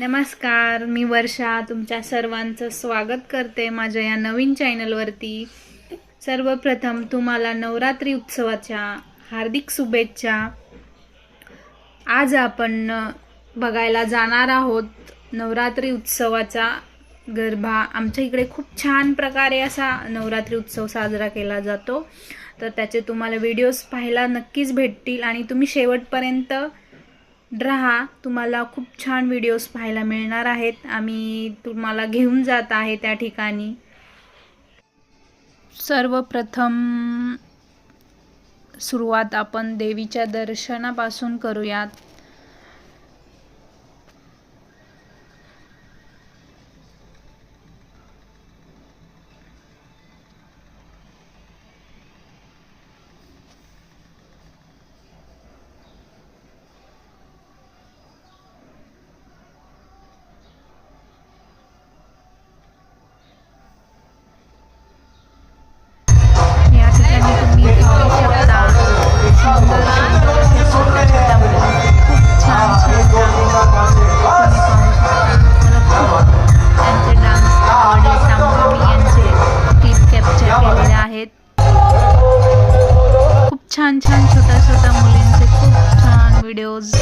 नमस्कार मी वर्षा तुमच्या सर्वांचं स्वागत करते माझ्या या नवीन चॅनलवरती. सर्वप्रथम तुम्हाला नवरात्री उत्सवाच्या हार्दिक शुभेच्छा. आज आपण बघायला जाणार आहोत नवरात्री उत्सवाचा गरबा. आमच्या इकडे खूप छान प्रकारे असा नवरात्री उत्सव साजरा केला जातो. तर त्याचे तुम्हाला व्हिडिओज पाहायला नक्कीच भेटतील आणि तुम्ही शेवटपर्यंत रहा तुम्हाला खूप छान व्हिडिओज पाहायला मिळणार आहेत. आम्ही तुम्हाला घेऊन जात आहे त्या ठिकाणी. सर्वप्रथम सुरुवात आपण देवीच्या दर्शनापासून करूयात. छान छान छोट्या छोट्या मुलींचे खूप छान व्हिडिओज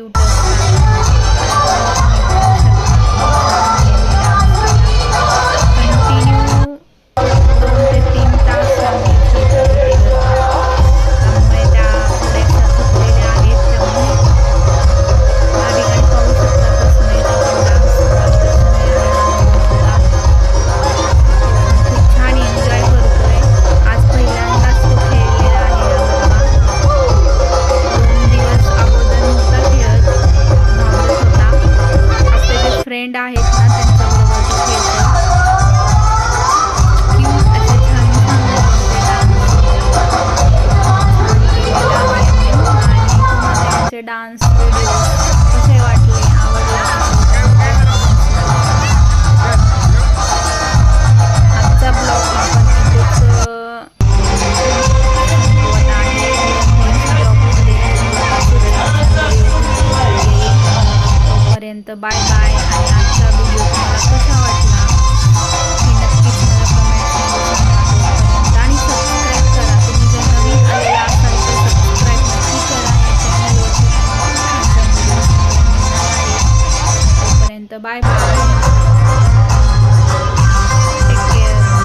humilda. फ्रेंड आहेत ना त्यांच्याबरोबर खेळतात Bye.